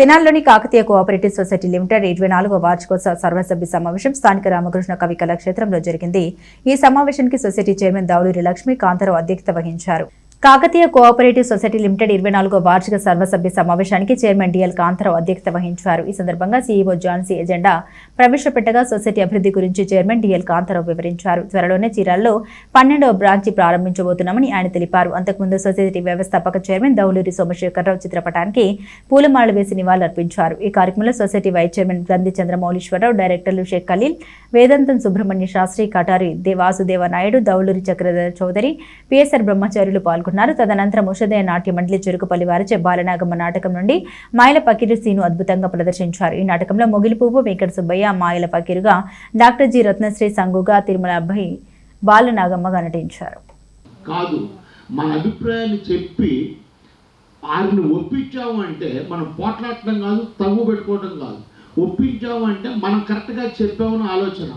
తెనాలిలోని Kakatiya cooperative society limited ఇరవై నాలుగో వార్షికోత్సవ సర్వసభ్య సమావేశం స్థానిక రామకృష్ణ కవి కళాక్షేత్రంలో జరిగింది. ఈ సమావేశానికి సొసైటీ చైర్మన్ దౌలూరి లక్ష్మి కాంతారావు అధ్యక్షత వహించారు. కాకతీయ కోఆపరేటివ్ సొసైటీ లిమిటెడ్ ఇరవై నాలుగో వార్షిక సర్వసభ్య సమావేశానికి చైర్మన్ డిఎల్ కాంతారావు అధ్యక్షత వహించారు. ఈ సందర్భంగా సీఈఓ జాన్సీ ఎజెండా ప్రవేశపెట్టగా సొసైటీ అభివృద్ధి గురించి చైర్మన్ డిఎల్ కాంతారావు వివరించారు. త్వరలోనే చీరాల్లో పన్నెండవ బ్రాంచి ప్రారంభించబోతున్నామని ఆయన తెలిపారు. అంతకుముందు సొసైటీ వ్యవస్థాపక చైర్మన్ దౌలూరి సోమశేఖరరావు చిత్రపటానికి పూలమాలలు వేసి నివాళులర్పించారు. ఈ కార్యక్రమంలో సొసైటీ వైస్ చైర్మన్ గ్రంథి చంద్రమౌళీశ్వరరావు డైరెక్టర్లు షేక్ ఖలీల్ వేదాంతం సుబ్రహ్మణ్య శాస్త్రి కటారి దే వాసుదేవ నాయుడు దౌలూరి చక్రధర చౌదరి పిఎస్ఆర్ బ్రహ్మచారులు పాల్గొన్నారు. తదనంతరం ఉషదయ నాట్య మండలి చెరుకుపల్లి వారిచే బాలనాగమ్మ నాటకం నుండి మాయల పకీరు సీను అద్భుతంగా ప్రదర్శించారు. ఈ నాటకంలో మొగిలిపూపు వెంకట సుబ్బయ్య మాయల పకీరుగా డాక్టర్ జి. రత్నశ్రీ సంగుగా తిరుమల అబ్బాయి బాలనాగమ్మగా నటించారు. కాదు మన అభిప్రాయాన్ని చెప్పి వారిని ఒప్పించాము అంటే మనం పోట్లాడటం కాదు తగ్గు పెట్టుకోవడం కాదు. ఒప్పించాము అంటే మనం కరెక్ట్గా చెప్పామని ఆలోచన.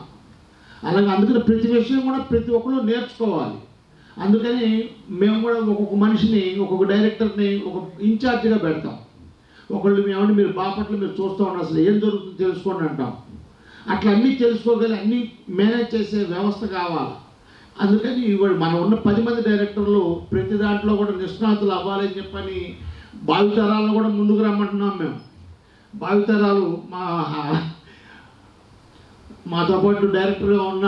అలాగే అందుకని ప్రతి విషయం కూడా ప్రతి ఒక్కరు నేర్చుకోవాలి. అందుకని మేము కూడా ఒక్కొక్క మనిషిని ఒక్కొక్క డైరెక్టర్ని ఒక ఇన్ఛార్జ్గా పెడతాం. ఒకళ్ళు ఏమంటే మీరు బాపట్లు మీరు చూస్తూ ఉండాలి అసలు ఏం జరుగుతుందో తెలుసుకోండి అంటాం. అట్లా అన్నీ తెలుసుకోగలి అన్నీ మేనేజ్ చేసే వ్యవస్థ కావాలి. అందుకని ఇవాళ మనం ఉన్న పది మంది డైరెక్టర్లు ప్రతి దాంట్లో కూడా నిష్ణాతులు అవ్వాలని చెప్పని భావితరాలను కూడా ముందుకు రమ్మంటున్నాం మేము. భావితరాలు మా మాతో పాటు డైరెక్టర్గా ఉన్న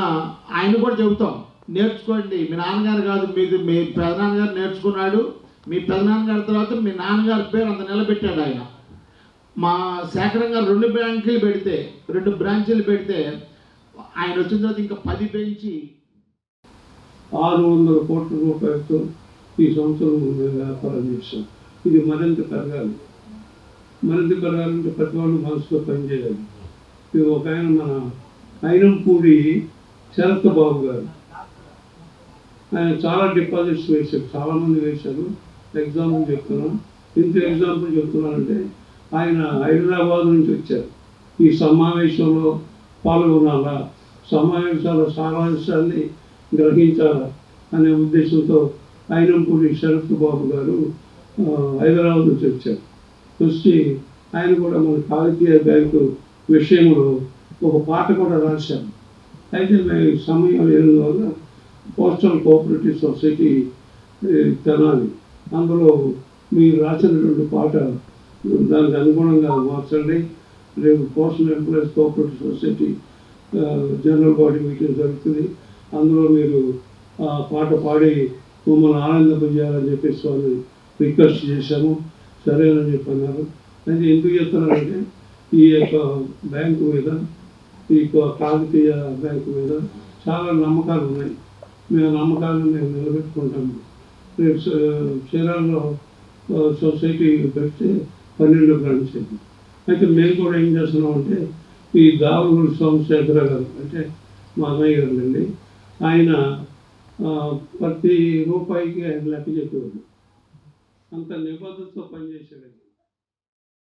ఆయన కూడా చెబుతాం. నేర్చుకోండి. మీ నాన్నగారు కాదు మీది మీ పెదనాన్నగారు నేర్చుకున్నాడు. మీ పెదనాన్నగారి తర్వాత మీ నాన్నగారి పేరు అంత నిలబెట్టాడు ఆయన. మా శేఖరం గారు రెండు బ్రాంచీలు పెడితే రెండు బ్రాంచీలు పెడితే ఆయన వచ్చిన తర్వాత ఇంకా పది పెంచి ఆరు వందల కోట్ల రూపాయలతో ఈ సంవత్సరం వ్యాపారం చేస్తాం ఇది మరింత పెరగాలి. మరింత పెరగాలంటే ప్రతి వాళ్ళు మనసులో పనిచేయాలి ఇది ఒక ఆయన మన అయినంపూడి శరత్ బాబు గారు ఆయన చాలా డిపాజిట్స్ వేశారు చాలామంది వేశారు. ఎగ్జాంపుల్ చెప్తున్నాను ఇంత ఎగ్జాంపుల్ చెప్తున్నానంటే ఆయన హైదరాబాద్ నుంచి వచ్చారు. ఈ సమావేశంలో పాల్గొనాలా? సమావేశాల సారాంశాన్ని గ్రహించాలా అనే ఉద్దేశంతో అయినంపూడి శరత్ బాబు గారు హైదరాబాద్ నుంచి వచ్చారు. వచ్చి ఆయన కూడా మన కాకతీయ బ్యాంకు విషయంలో ఒక పాట కూడా రాశారు. అయితే మేము సమయం లేని వల్ల పోస్టల్ కోఆపరేటివ్ సొసైటీ తెనాలి. అందులో మీరు రాసినటువంటి పాట దానికి అనుగుణంగా మార్చండి. రేపు postal employees cooperative society general body meeting జరుగుతుంది. అందులో మీరు ఆ పాట పాడి మమ్మల్ని ఆనందింపజేయాలని చెప్పేసి వాళ్ళు రిక్వెస్ట్ చేశాము. సరేనని చెప్పి అన్నారు అయితే ఎందుకు చెప్తున్నారంటే ఈ యొక్క బ్యాంకు మీద ఈ యొక్క కాకతీయ బ్యాంకు మీద చాలా నమ్మకాలు ఉన్నాయి. మేము నమ్మకాలను మేము నిలబెట్టుకుంటాము. రేపు చీరాల్లో సొసైటీ పెడితే పన్నెండు బ్రాంచ్ అయింది అయితే మేము కూడా ఏం చేస్తున్నాం అంటే ఈ దావులూరు సోమశేఖర గారు అంటే మా అన్నయ్య గారు అండి ఆయన ప్రతి రూపాయికి ఆయన లెక్క చెప్పేవాడు అంత నిబద్ధతతో పనిచేశాడు